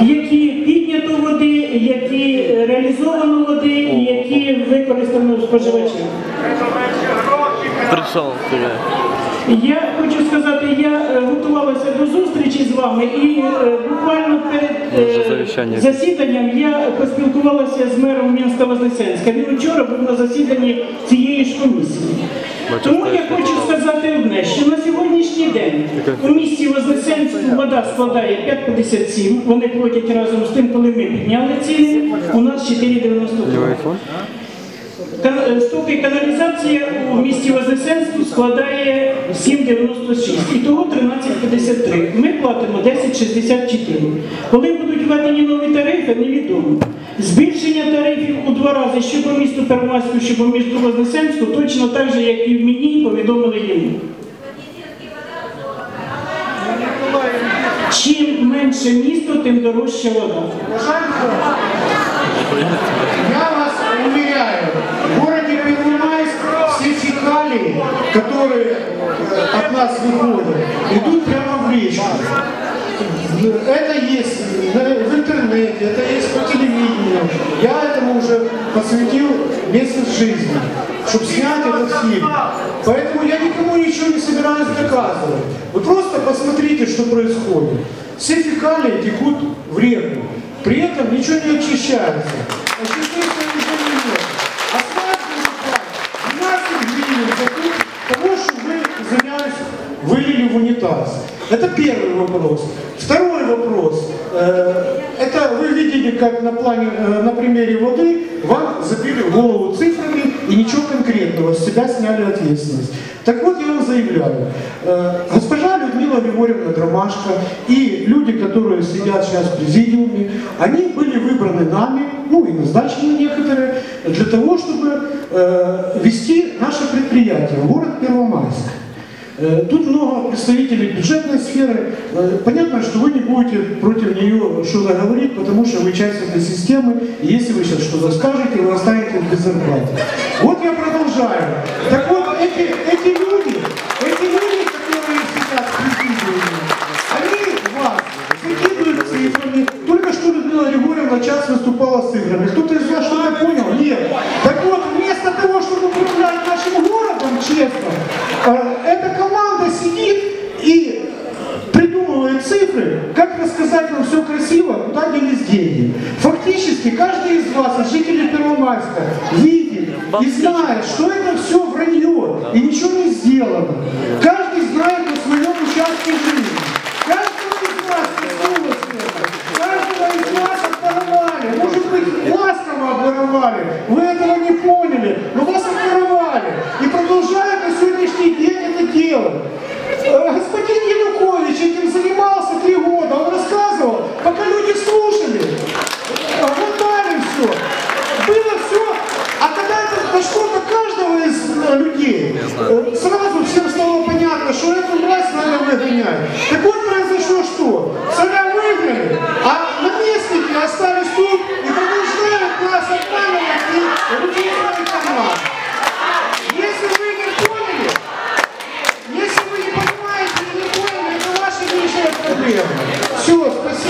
які піднято води, які е, реалізовано води, і які використано споживачем. Прийшов тебе. Я хочу сказати, я е, готувалася до зустрічі з вами, і е, буквально перед засіданням я поспілкувалася з мером міста Вознесенська. Він вчора був на засіданні цієї ж комісії. Тому я хочу сказати одне, що на сьогоднішній день у місті Вознесенська вода складає 5,57. Вони платять разом з тим, коли ми підняли ціни, у нас 4,92. айфон? Кан- е, Стоки каналізація у місті Вознесенську складає 7,96, і того 13,53. Ми платимо 10,64. Коли будуть введені нові тарифи, невідомо. Збільшення тарифів у два рази, що по місту Первомайську, що по місту Вознесенську, точно так же, як і в мені, повідомили йому. Чим менше місто, тим дорожча вода. Я вас уверяю, в городе Первомайск все фекалии, которые э, от нас выходят, идут прямо в речку. Это есть на- в интернете, это есть по телевидению. Я этому уже посвятил месяц жизни, чтобы снять этот фильм. Поэтому я никому ничего не собираюсь доказывать. Вы просто посмотрите, что происходит. Все фекалии текут в реку. При этом ничего не очищается. Очиститься ничего не может. Асфальт покупать 12 гривен за того, что вы, извиняюсь, вылили в унитаз. Это первый вопрос. Второй вопрос. Э, Это вы видите, как на, плане, э, на примере воды вам забили голову цифрами и ничего конкретного, с себя сняли ответственность. Так вот, я вам заявляю, э, госпожа Людмила Григорьевна Дромашко и люди, которые сидят сейчас в президиуме, они были выбраны нами, ну и назначены некоторые, для того, чтобы э, вести наше предприятие, город Первомайск. Э, Тут много представителей бюджетной сферы. Понятно, что вы не будете против нее что-то говорить, потому что вы часть этой системы, и если вы сейчас что-то скажете, вы останетесь без зарплаты. Вот я продолжаю. Так вот, эти, эти люди, эти люди, которые в президиуме, они вас закидывают цифрами. Только что Людмила Григорьевна час выступала с цифрами. Кто-то из вас что-то понял? Нет. Так вот, вместо того, чтобы управлять нашим городом, честно, э, эта команда сидит и придумывает цифры, как рассказать нам все красиво, куда делись деньги. Фактически каждый из вас, жителей Первомайска, видит и знает, что это все вранье и ничего не сделано. Каждый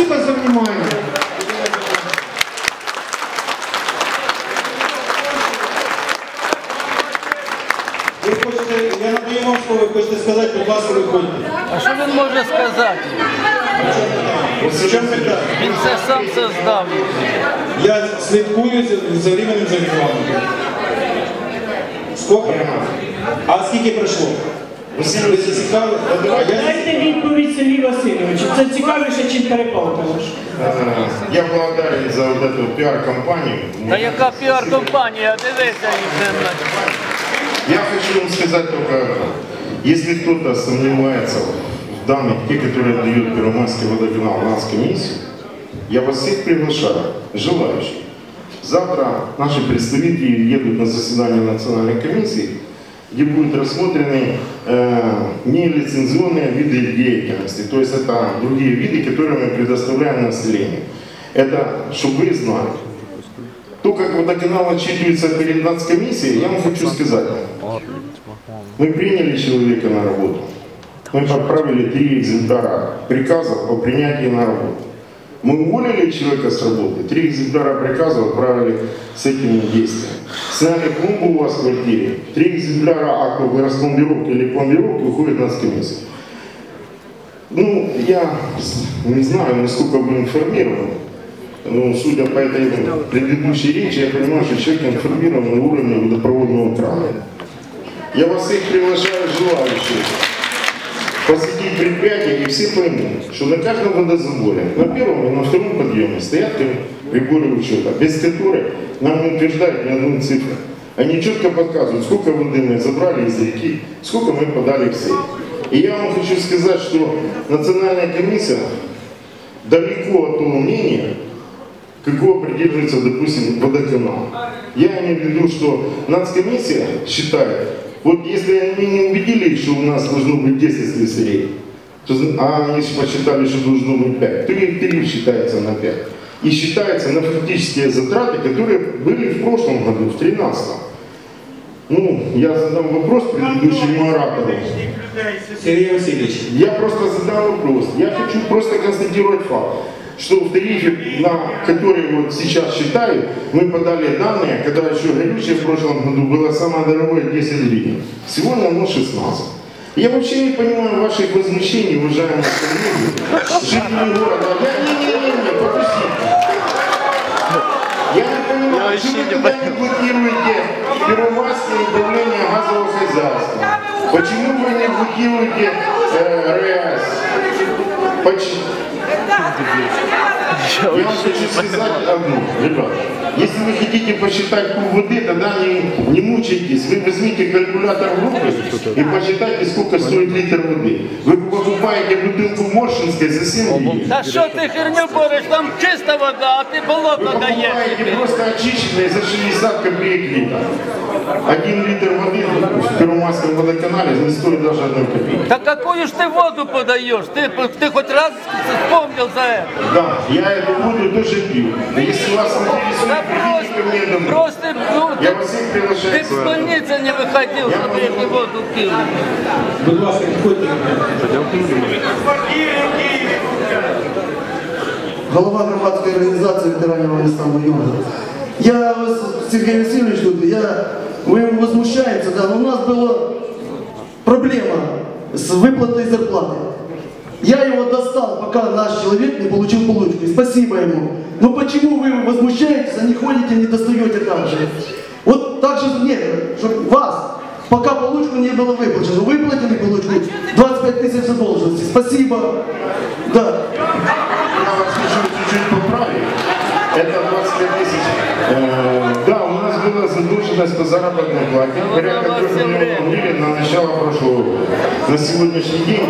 спасибо за внимание. Ви хочете, я надаю вам слово, ви хочете сказати, будь ласка, виходьте. А що він може сказати? В чому питання? Він все сам це. Я слідкую за, за рівнем зарплати. Скільки? А скільки пройшло? Ви всі цікаві? Я Дайте відповідь Сергію Васильовичу. Це цікавіше, ніж перепалка ваша. Э, Я благодарен за вот эту пиар-компанию. Та яка піар-компанія, дивися їх. Я хочу вам сказать только одно. Если кто-то сомневается в данных, те, которые дают Первомайский водоканал нас комиссию, я вас всех приглашаю, желающих. Завтра наши представители едут на заседание национальной комиссии, где будут рассмотрены э, нелицензионные виды деятельности, то есть это другие виды, которые мы предоставляем населению. Это, чтобы вы знали. То, как водоканал отчитывается перед нацкомиссией, я вам хочу сказать. Мы приняли человека на работу. Мы отправили три экземпляра приказов о принятии на работу. Мы уволили человека с работы, три экземпляра приказа отправили с этими действиями. Сняли клумбу у вас в квартире, три экземпляра актов распломбировки или пломбировки уходят на комиссию. Ну, я не знаю, насколько вы информированы. Ну, судя по этой предыдущей речи, я понимаю, что человек информирован на уровне водопроводного крана. Я вас всех приглашаю, желающих посетить предприятие, и все поймут, что на каждом водозаборе, на первом и на втором подъеме стоят приборы учета, без которых нам не утверждают ни одну цифру. Они четко показывают, сколько воды мы забрали из реки, сколько мы подали в сейф. И я вам хочу сказать, что Национальная комиссия далеко от того мнения, какого придерживается, допустим, водоканал. Я имею в виду, что нацкомиссия считает, вот если они не убедили, что у нас должно быть 10 слесарей, то, а они посчитали, что должно быть 5, то их тариф считается на 5. И считается на фактические затраты, которые были в прошлом году, в 2013. Ну, я задам вопрос предыдущему оратору. Сергей Васильевич, Я просто задал вопрос. Я хочу просто констатировать факт, что в тарифе, на который вот сейчас считаю, мы подали данные, когда еще горючее в прошлом году было самое дорогое 10 гривен. Сегодня оно 16. Я вообще не понимаю ваших возмущений, уважаемые коллеги, жители города. Я не, не, не, не, подождите. Я не понимаю, почему вы тогда не блокируете первомайское управление газового хозяйства? Почему вы не блокируете э, РЭС? Почему? Я вам хочу сказать одно, ребят. Если вы хотите посчитать куб воды, тогда не, не мучайтесь. Вы возьмите калькулятор в руки и посчитайте, сколько стоит литр воды. Вы покупаете бутылку Моршинской за 7 гривен. Та що ти херню бориш, там чиста вода, а ти болото Вы даєш. покупаете просто очищенные за 60 копеек литр. Один литр воды в Первомайском водоканале не стоит даже одной копейки. Та какую ж ти воду подаєш? Ти, ти хоч раз вспомнив за це? Да, я эту воду тоже пью. Но Если вас Та интересует, придите ко мне просто, домой. просто, ну, Я ти, вас всех ти приглашаю. з больниці не виходив, щоб я воду пив. будь ласка, підходьте. голова громадської організації ветеранів Афганістану Юга. Я вас, Сергей Васильевич, тут, я, мы возмущаемся, да, но у нас была проблема с выплатой зарплаты. Я его достал, пока наш человек не получил получку. Спасибо ему. Но почему вы возмущаетесь, а не ходите, не достаете там же? Вот так же нет, чтобы вас, пока получку не было выплачено. Выплатили получку, 25 тысяч задолженности. Спасибо. Да. Я вас чуть-чуть поправить. Это 25 тысяч задолженность по заработной плате, порядка 3 миллионов гривен на начало прошлого года. На сегодняшний день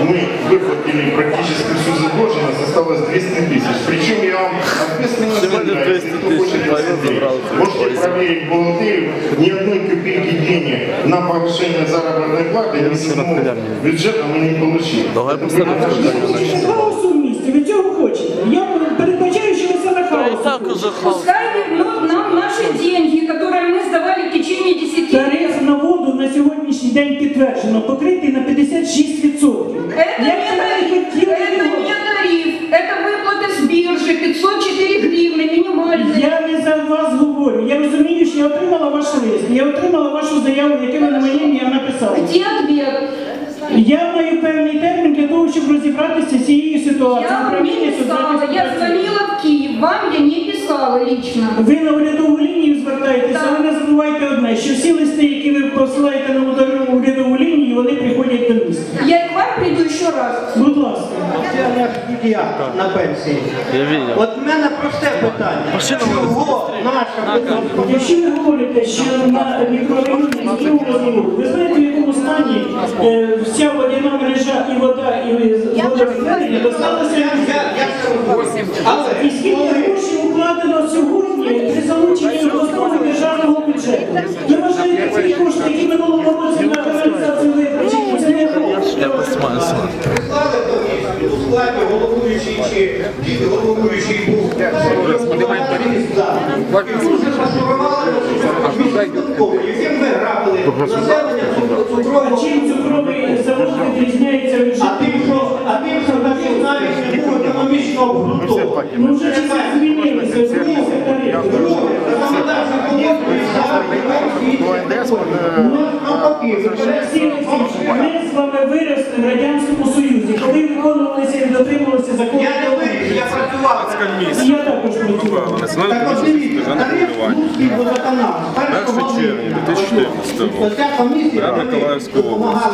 мы выплатили практически всю задолженность, осталось 200 тысяч. Причем я вам ответственно заявляю, если кто хочет посмотреть, можете проверить бухгалтерию, ни одной копейки денег на повышение заработной платы ни с самого бюджета мы не получили. Это Хаосу в місті, ви цього хочете. Я передбачаю, що ви саме І хаос. так уже хаос. Пускай вернут нам наши деньги, которые мы сдавали в течение 10 лет. Тариф на воду на сьогоднішній день підтверджено, покритий на 56%. Это не Як ви тариф, хотіли это його? не тариф, это выплаты с биржи, 504 гривны, минимальные. Я не за вас говорю. Я розумію, що я отримала ваш лист, я отримала вашу заяву, яку ви на моє ім'я написали. Где ответ? Я маю певний термін для того, щоб розібратися з цією ситуацією. Я вам не Управління писала, соціальної я праці. звонила вам я не писала лично. Ви на урядову лінію звертаєтеся, Так. але не забувайте одне, що всі листи, які ви посилаєте на урядову лінію, вони приходять до міста. Я к вам приду еще раз. Будь ласка. пенсіонер дідя на пенсії. От в мене просте питання. Чого наша Якщо ви говорите, що на мікрорайоні знову розмову, ви знаєте, стані е, вся водяна мережа і вода, і водовідведення досталося Але І скільки грошей укладено сьогодні при залученні обласного державного бюджету? Ви вважаєте, ці кошти, які минулого році на каналізацію витрачені, це не гроші? Головуючий чи головуючий був. Дуже пошурували, яким ми грабили населення А цукрового. чим цукровий завод відрізняється від А тим, що, а тим, що не був економічно обґрунтований. Ну вже часи змінилися, змінилися тарифи. Друге, Олексій Олексійович, ми з вами виросли в Радянському Союзі, коли виконувалися і дотримувалися закону. Я не виріс, я працював. І я також працював. Так от дивіться, Кузову, на Миколаївську область.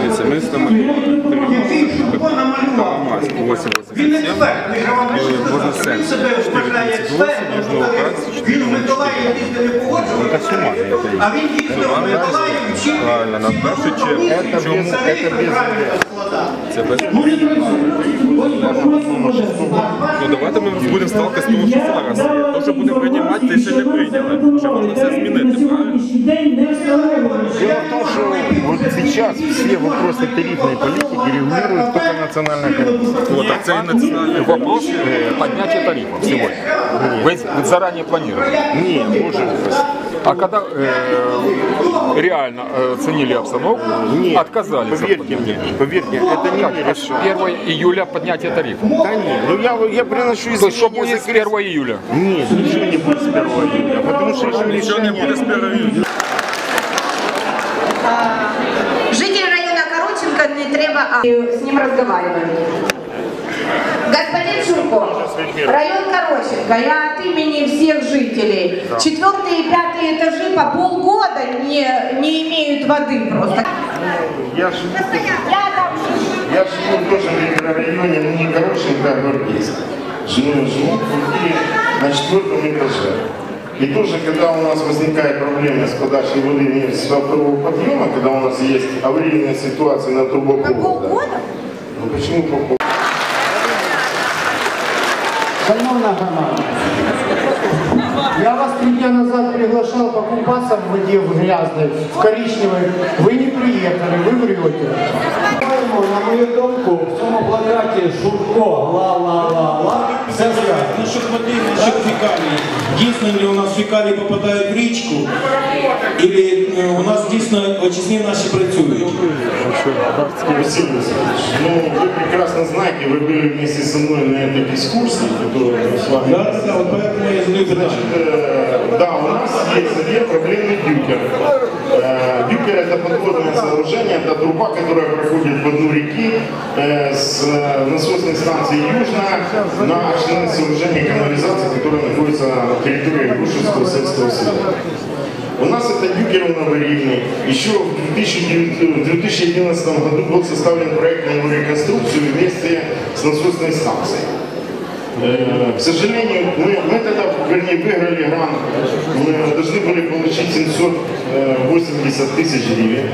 Дивіться, ми е, з нами Камаз 887, можна сенс. 438, можна операцію 404. Така сума є. Правильно, на першу чергу. Це без Ну, ну давайте ми будемо сталкиватися з того, що зараз. То, що будемо приймати, те ще не прийняли. Ще можна все змінити, правильно? день не встановлено. Дело в том, что вот сейчас все вопросы тарифной политики регулирует только национальная комиссия. Вот, а це і національний Вопрос э, поднятия тарифов сегодня. Вы, вы заранее планировали. Нет, боже упаси. А когда э, реально э, ценили обстановку, Нет, отказались от поверьте мне, поверьте, это не Как? решать. 1 июля поднятие тарифов. Да нет, ну я, я приношу То есть что извинения будет с 1 июля? Нет, ничего не будет с 1 июля, потому что это Нічого не буде з решение... 1 июня. Житель района Короченко не треба, а с ним разговариваем. Господин Шурко, район Короченко, я от имени всех жителей. Четвертые и пятые этажи по полгода не, не имеют воды просто. Я живу, Я там живу. я живу в тоже микрорайоне, но не Горошенко, а Гвардейск. Живу, живу в квартире на четвертом этаже. И тоже, когда у нас возникает проблема с подачей воды со второго подъема, когда у нас есть аварийная ситуация на трубопроводе. Полгода? Ну почему по Шановна громада, я вас три дня назад приглашал покупаться в воде в грязной, в коричневой. Вы не приехали, вы врете. На мою думку, в цьому плакаті Шурко ла-ла-ла-ла все сказано. Насчет воды, насчет фекалий. Дійсно ли у нас фекалії попадають в річку? Или е, у нас дійсно очисні наші працюють? Василий Васильевич, ну вы прекрасно знаете, вы были вместе со мной на этой дискуссии, которую мы с вами Да, да, да, вот поэтому я задаю питання. Значит, э, да, у нас есть две проблемный дюкер. Э, Дюкер это подводное сооружение, это труба, которая проходит по дну реки э, с э, насосной станции Южная на очное сооружение канализации, которое находится на территории Грушевского сельского совета. У нас это дюкер он аварийный. Еще в 2009 в 2011 году был составлен проект на его реконструкцию вместе с насосной станцией. Э, К сожалению, мы, мы тогда, вернее, выиграли грант. Мы должны были получить 780 тысяч гривен.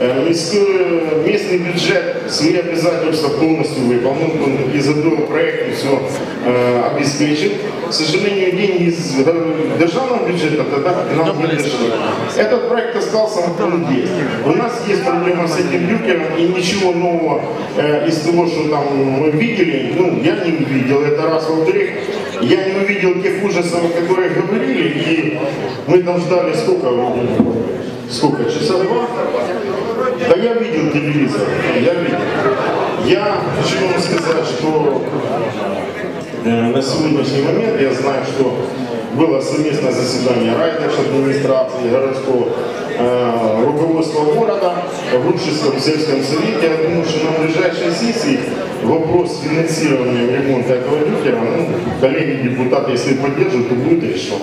Э, Местный бюджет свои обязательства полностью выполнил, он из одного проекта все обеспечил. К сожалению, деньги из э, державного бюджета тогда к нам не дошли. Этот проект остался на поле У нас есть проблема с этим люкером, и ничего нового э, из того, что там мы видели, ну, я не увидел. Это раз. Во-вторых, я не увидел тех ужасов, о которых говорили, и мы там ждали сколько? Сколько? Часа два? Да я видел телевизор, я видел. Я хочу вам сказать, что э, на сегодняшний момент я знаю, что было совместное заседание райдержадминистрации, городского э, руководства города в Рушевском сельском совете. Я думаю, что на ближайшей сессии вопрос финансирования ремонта этого люкера, ну, коллеги депутаты, если поддержат, то будет решен.